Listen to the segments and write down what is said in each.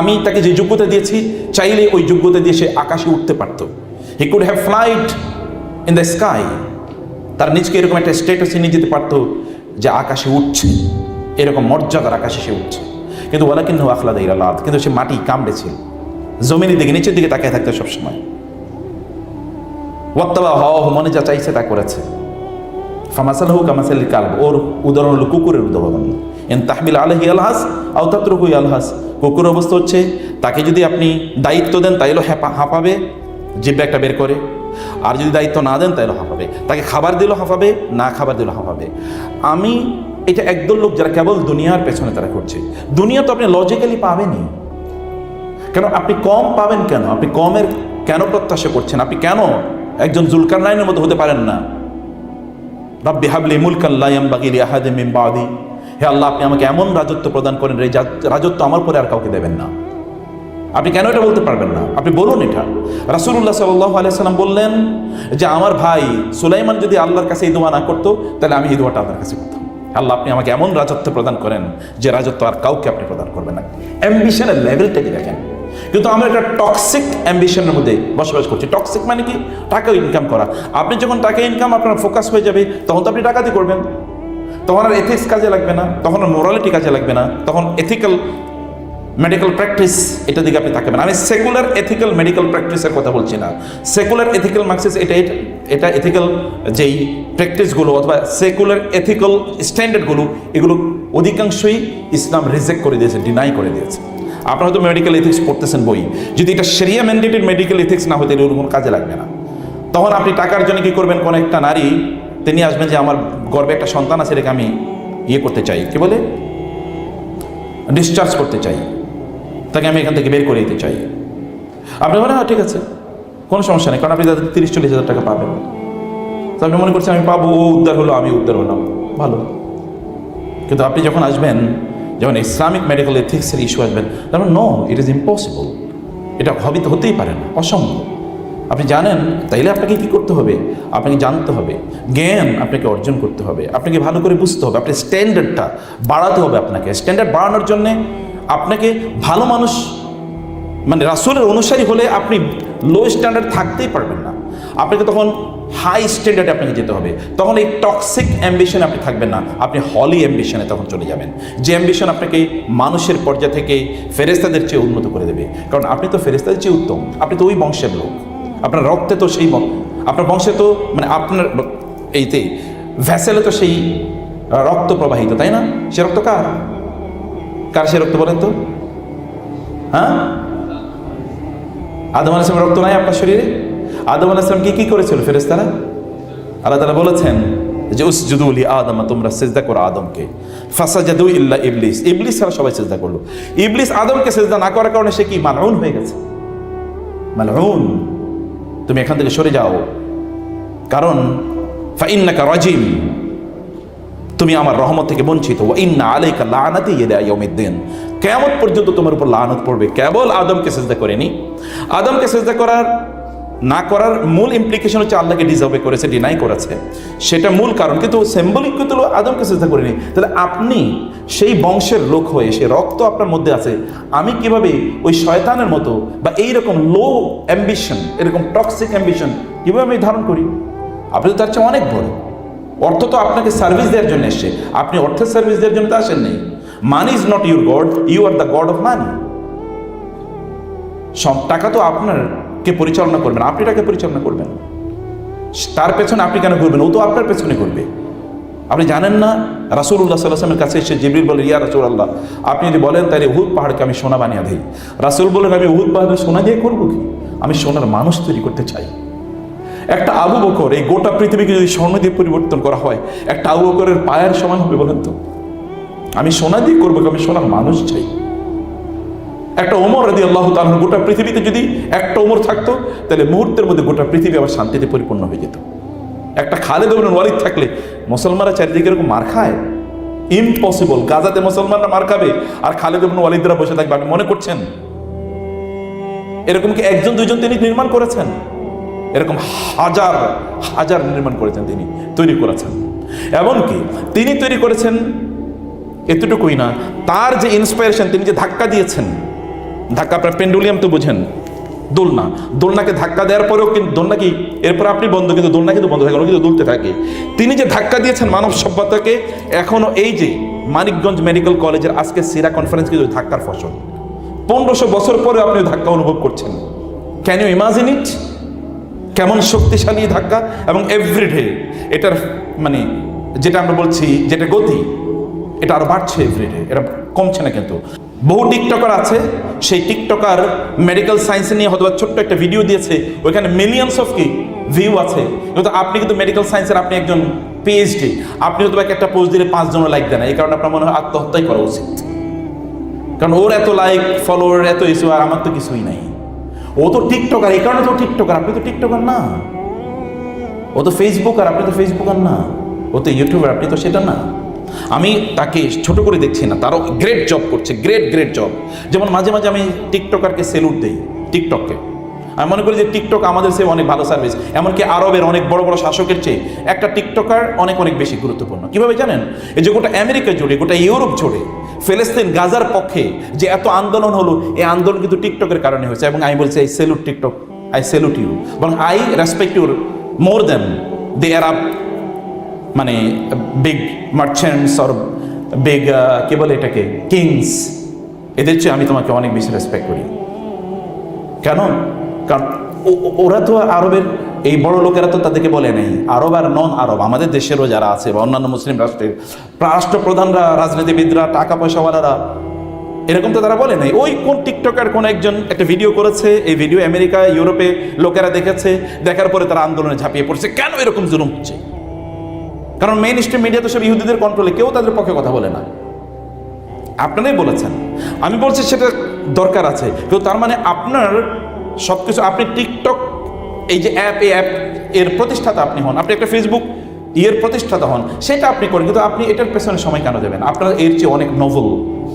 আমি তাকে যে যোগ্যতা দিয়েছি, চাইলে ওই যোগ্যতা দিয়ে সে আকাশে উঠতে পারত। He could have flight in the sky তার নিজকে এরকম একটা স্টেটাসে নিয়ে যেতে পারতো যে আকাশে উঠছে। এরকম মর্যাদার আকাশে সে উঠছে। কিন্তু ওলা কিন্তু আখলাদ ইরালাদ কিন্তু সে মাটি কামড়েছে জমিনের দিকে, নিচের দিকে তাকিয়ে থাকতো সবসময়। ওয়াত্তাবা হওয়া মনে যা চাইছে তা করেছে। ফামাসাল হোক আমাসাল কালব, ওর উদাহরণ হলো কুকুরের উদাহরণ। এন তাহমিল আলহি আলহাস, আও তাত্রকুই আলহাস কুকুর অবস্থা হচ্ছে, তাকে যদি আপনি দায়িত্ব দেন, তাইলে হ্যাপা হাঁপাবে, জিব্বা একটা বের করে। আর যদি দায়িত্ব না দেন, তাইলে হাঁপাবে। তাকে খাবার দিলেও হাঁপাবে, না খাবার দিলেও হাঁপাবে। আমি এটা একদল লোক যারা কেবল দুনিয়ার পেছনে তারা করছে। দুনিয়া তো আপনি লজিক্যালি পাবেনই। কেন? আপনি কম পাবেন কেন? আপনি কমের কেন প্রত্যাশা করছেন? আপনি কেন একজন জুলকার লাইনের মতো হতে পারেন না? রব্বি হাবলি মুলকাল্লায়াম বাগিলি আহাদে মিম বাদি। হে আল্লাহ, আপনি আমাকে এমন রাজত্ব প্রদান করেন, এই রাজত্ব আমার পরে আর কাউকে দেবেন না। আপনি কেন এটা বলতে পারবেন না? আপনি বলুন এটা। রাসুল্লাহ সাল্লাহ আলাইসাল্লাম বললেন যে, আমার ভাই সুলাইমান যদি আল্লাহর কাছে এই দোয়া না করতো, তাহলে আমি এই দোয়াটা আপনার কাছে করতাম। আল্লাহ, আপনি আমাকে এমন রাজত্ব প্রদান করেন যে, রাজত্ব আর কাউকে আপনি প্রদান করবেন না। অ্যাম্বিশনের লেভেলটাকে দেখেন। কিন্তু আমরা একটা টক্সিক অ্যাম্বিশনের মধ্যে বসবাস করছি। টক্সিক মানে কি? টাকা ইনকাম করা। আপনি যখন টাকা ইনকাম আপনার ফোকাস হয়ে যাবে, তখন তো আপনি টাকাতে করবেন। তখন আর এথিক্স কাজে লাগবে না, তখন আর মোরালিটি কাজে লাগবে না, তখন এথিক্যাল মেডিকেল প্র্যাকটিস এটা দিকে আপনি তাকাবেন। আমি সেকুলার এথিক্যাল মেডিকেল প্র্যাকটিসের কথা বলছি না। সেকুলার এথিক্যাল মার্কসিস এটা এটা- এটা এথিক্যাল যেই প্র্যাকটিসগুলো অথবা সেকুলার এথিক্যাল স্ট্যান্ডার্ডগুলো এগুলো অধিকাংশই ইসলাম রিজেক্ট করে দিয়েছে ডিনাই করে দিয়েছে। আপনারা হয়তো মেডিকেল এথিক্স পড়তেছেন বই। যদি এটা সেরিয়া ম্যান্ডেটেড মেডিকেল এথিক্স না হতে এগুলো কোনো কাজে লাগবে না। তখন আপনি টাকার জন্য কী করবেন? কোনো একটা নারী তিনি আসবেন যে আমার গর্বে একটা সন্তান আছে, এটাকে আমি ইয়ে করতে চাই। কি বলে? ডিসচার্জ করতে চাই। তাকে আমি এখান থেকে বের করে দিতে চাই। আপনি বলেন হ্যাঁ ঠিক আছে। কোনো সমস্যা নেই, কারণ আপনি তাদের তিরিশ, চল্লিশ হাজার টাকা পাবেন। তো আপনি মনে করছেন আমি পাবো, ও উদ্ধার হলো, আমি উদ্ধার হলাম। ভালো। কিন্তু আপনি যখন আসবেন, যখন ইসলামিক মেডিকেল এথিক্সের ইস্যু আসবেন তারপর নো ইট ইজ ইম্পসিবল এটা হবি তো হতেই পারে না, অসম্ভব। আপনি জানেন, তাইলে আপনাকে কি করতে হবে? আপনাকে জানতে হবে। জ্ঞান আপনাকে অর্জন করতে হবে। আপনাকে ভালো করে বুঝতে হবে। আপনার স্ট্যান্ডার্ডটা বাড়াতে হবে আপনাকে। স্ট্যান্ডার্ড বাড়ানোর জন্যে আপনাকে ভালো মানুষ মানে রাসুলের অনুসারী হলে আপনি লো স্ট্যান্ডার্ড থাকতেই পারবেন না। আপনাকে তখন হাই স্ট্যান্ডার্ডে আপনাকে যেতে হবে। তখন এই টক্সিক অ্যাম্বিশনে আপনি থাকবেন না। আপনি হলি অ্যাম্বিশনে তখন চলে যাবেন। যে অ্যাম্বিশন আপনাকে মানুষের পর্যায় থেকে ফেরেস্তাদের চেয়ে উন্নত করে দেবে। কারণ আপনি তো ফেরেস্তাদের চেয়ে উত্তম। আপনি তো ওই বংশের লোক। আপনার রক্তে তো সেই আপনার বংশে তো মানে আপনার এইতে ভ্যাসেলে তো সেই রক্ত প্রবাহিত, তাই না? সে রক্ত কার? কার সে রক্ত বলেন তো? হ্যাঁ? আদম আলাইসলাম রক্ত নাই আপনার শরীরে? আদম আলাইসলাম কি কি করেছিল ফেরেস্তারা আল্লাহ তালা বলেছেন যে উস জুদুলি আদম, তোমরা সেজদা করো আদমকে। ফাসা জাদু ইল্লা ইবলিস। ইবলিস ছাড়া সবাই সেজদা করল। ইবলিস আদমকে সেজদা না করার কারণে সে কি মালউন হয়ে গেছে? মালউন। তুমি এখান থেকে সরে যাও। কারণ, ফাইন্নাকা রাজিম, তুমি আমার রহমত থেকে বঞ্চিত। ইন্না আলাইকা লানাতি ইয়াউমিদ্দিন। কেমন পর্যন্ত তোমার উপর লানত পড়বে। কেবল আদমকে সেজদা করেনি। আদমকে সেজদা করার না করার মূল ইমপ্লিকেশন হচ্ছে আল্লাহকে ডিজার্ভে করেছে ডিনাই করেছে। সেটা মূল কারণ, কিন্তু সিম্বলিক কিন্তু আদমকে সেজদা করেনি। তাহলে আপনি সেই বংশের লোক হয়ে সে রক্ত আপনার মধ্যে আছে, আমি কীভাবে ওই শয়তানের মতো বা এইরকম লো অ্যাম্বিশন এরকম টক্সিক অ্যাম্বিশন কীভাবে আমি ধারণ করি? আপনি তো তার চেয়ে অনেক বড়। অর্থ তো আপনাকে সার্ভিস দেওয়ার জন্য এসছে। আপনি অর্থের সার্ভিস দেওয়ার জন্য তো আসেন নেই। Money is not your god you are the god of money সব টাকা তো আপনার কে পরিচালনা করবেন? আপনি টাকে পরিচালনা করবেন? তার পেছনে আপনি কেন ঘুরবেন? ও তো আপনার পেছনে করবে আপনি জানেন না? রাসুল্লাহ সাল্লাহামের কাছে এসে জিবরিল বলে ইয়া রাসুল আল্লাহ আপনি যদি বলেন, তাহলে উহুদ পাহাড়কে আমি সোনা বানিয়ে দিই। রাসুল বলেন আমি উহুদ পাহাড়ে সোনা দিয়ে করব কি? আমি সোনার মানুষ তৈরি করতে চাই। একটা আবু বকর, এই গোটা পৃথিবীকে যদি স্বর্ণ দিয়ে পরিবর্তন করা হয়, একটা আবু বকরের পায়ের সমান হবে বলেন তো? আমি সোনা দিয়ে করব? আমি সোনার মানুষ চাই। একটা ওমর রাদি আল্লাহ তালার গোটা পৃথিবীতে যদি একটা ওমর থাকতো, তাহলে মুহূর্তের মধ্যে গোটা পৃথিবী আবার শান্তিতে পরিপূর্ণ হয়ে যেত। একটা খালেদ ইবনে ওয়ালিদ থাকলে মুসলমানরা চারিদিকে এরকম মার খায়। ইম্পসিবল গাজাতে মুসলমানরা মার খাবে, আর খালেদ ইবনে ওয়ালিদরা বসে থাকবে। আপনি মনে করছেন? এরকম কি একজন, দুইজন তিনি নির্মাণ করেছেন? এরকম হাজার হাজার নির্মাণ করেছেন তিনি, তৈরি করেছেন। এমনকি তিনি তৈরি করেছেন, এতটুকুই না, তার যে ইন্সপায়ারেশন তিনি যে ধাক্কা দিয়েছেন ধাক্কা আপনার পেন্ডুলিয়াম তো বুঝেন, দোলনা। দোলনাকে ধাক্কা দেওয়ার পরেও কিন্তু দোলনা কি, এরপর আপনি বন্ধ, কিন্তু দোলনা কিন্তু বন্ধ থাকে কিন্তু দুলতে থাকে। তিনি যে ধাক্কা দিয়েছেন মানব সভ্যতাকে এখনও এই যে মানিকগঞ্জ মেডিকেল কলেজের আজকে সিরা কনফারেন্স কিন্তু ধাক্কার ফসল। পনেরোশো বছর পরে আপনি ধাক্কা অনুভব করছেন। ক্যান ইউ ইমাজিন ইট কেমন শক্তিশালী ধাক্কা? এবং এভরিডে এটার মানে যেটা আমরা বলছি, যেটা গতি, এটা আরও বাড়ছে এভরিডে এটা কমছে না কিন্তু। বহু টিকটকার আছে, সেই টিকটকার মেডিকেল সায়েন্স নিয়ে হয়তো ছোট্ট একটা ভিডিও দিয়েছে, ওইখানে মিলিয়নস অফ কি ভিউ আছে। কিন্তু আপনি কিন্তু মেডিকেল সায়েন্সের আপনি একজন পিএইচডি আপনি হয়তো একটা পোস্ট দিলে পাঁচজনের লাইক দেন। এই কারণে আপনার মনে হয় আত্মহত্যাই করা উচিত। কারণ ওর এত লাইক ফলোয়ার এত ইস্যু আর আমার তো কিছুই নাই। ও তো টিকটকার, এই কারণে তো টিকটকার, আপনি তো টিকটকার না। ও তো ফেসবুক আর, আপনি তো ফেসবুকার না। ও তো ইউটিউবার আপনি তো সেটা না। আমি তাকে ছোট করে দেখছি না, তারও গ্রেট জব করছে গ্রেট গ্রেট জব যেমন মাঝে মাঝে আমি টিকটকারকে সেলুট দিই টিকটককে আমি মনে করি যে টিকটক আমাদের চেয়ে অনেক ভালো সার্ভিস এমনকি আরবের অনেক বড় বড় শাসকের চেয়ে একটা টিকটকার অনেক অনেক বেশি গুরুত্বপূর্ণ। কীভাবে জানেন? এই যে গোটা আমেরিকা জুড়ে, গোটা ইউরোপ জুড়ে, ফেলেস্তিন, গাজার পক্ষে যে এত আন্দোলন হলো, এই আন্দোলন কিন্তু টিকটকের কারণে হয়েছে এবং আমি বলছি I salute TikTok I salute you এবং I respect your more than they আরব মানে বিগ মার্চেন্টস অর বিগ কি বলে এটাকে? কিংস এদের চেয়ে আমি তোমাকে অনেক বেশি রেসপেক্ট করি। কেন? কারণ ওরা তো আরবের, এই বড় লোকেরা তো তাদেরকে বলে নেই। আরব আর নন আরব আমাদের দেশেরও যারা আছে বা অন্যান্য মুসলিম রাষ্ট্রের রাষ্ট্রপ্রধানরা, রাজনীতিবিদরা টাকা পয়সাওয়ালারা এরকম তো তারা বলে নাই। ওই কোন টিকটকার, কোন একজন একটা ভিডিও করেছে, এই ভিডিও আমেরিকা ইউরোপে লোকেরা দেখেছে, দেখার পরে তারা আন্দোলনে ঝাঁপিয়ে পড়ছে। কেন এরকম জুলুম হচ্ছে? কারণ মেইন স্ট্রিম মিডিয়া তো সব ইহুদিদের কন্ট্রোলে কেউ তাদের পক্ষে কথা বলে না। আপনারাই বলেছেন। আমি বলছি সেটা দরকার আছে। কিন্তু তার মানে আপনার সব কিছু আপনি টিকটক এই যে অ্যাপ এই অ্যাপ এর প্রতিষ্ঠাতা আপনি হন। আপনি একটা ফেসবুক ইয়ের প্রতিষ্ঠাতা হন। সেটা আপনি করেন, কিন্তু আপনি এটার পেছনে সময় কেন দেবেন? আপনার এর চেয়ে অনেক নোভেল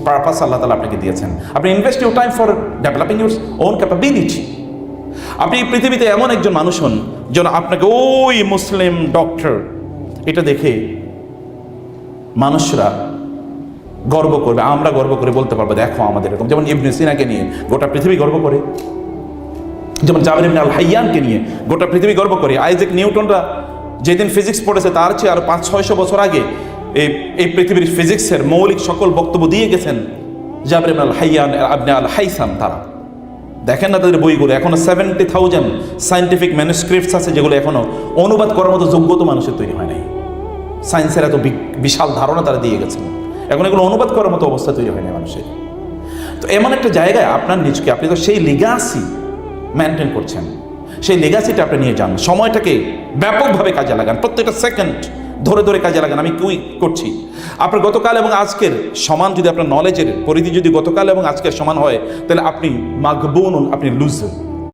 পারপাস আল্লাহ তালা আপনাকে দিয়েছেন। আপনি invest your time for developing your own capability আপনি পৃথিবীতে এমন একজন মানুষ হন, যেন আপনাকে ওই মুসলিম ডক্টর এটা দেখে মানুষরা গর্ব করবে, আমরা গর্ব করে বলতে পারব, দেখো আমাদের এরকম। যেমন ইবনে সিনাকে নিয়ে গোটা পৃথিবী গর্ব করে। যেমন জাবের ইবনে আল হাইয়ানকে নিয়ে গোটা পৃথিবী গর্ব করে। আইজেক নিউটনরা যেদিন ফিজিক্স পড়েছে, তার চেয়ে আরও পাঁচ, ছয়শো বছর আগে এই এই পৃথিবীর ফিজিক্সের মৌলিক সকল বক্তব্য দিয়ে গেছেন Jabir al Hayyan Ibn al Haytham তারা। দেখেন না তাদের বইগুলো, এখনও সেভেন্টি থাউজেন্ড সাইন্টিফিক ম্যানুস্ক্রিপ্টস আছে যেগুলো এখনও অনুবাদ করার মতো যোগ্যতা মানুষের তৈরি হয় নাই। সায়েন্সের এত বিশাল ধারণা তারা দিয়ে গেছেন। এখন এগুলো অনুবাদ করার মতো অবস্থা তৈরি হয় হয়নি মানুষের। তো এমন একটা জায়গায় আপনার নিজকে, আপনি তো সেই লিগাসি মেনটেন করছেন। সেই লেগাসিটা আপনি নিয়ে যান। সময়টাকে ব্যাপকভাবে কাজে লাগান। প্রত্যেকটা সেকেন্ড ধরে ধরে কাজে লাগান, আমি কুই করছি? আপনার গতকাল এবং আজকের সমান যদি আপনার নলেজের পরিধি যদি গতকাল এবং আজকের সমান হয়, তাহলে আপনি মাগবুন আপনি লুজ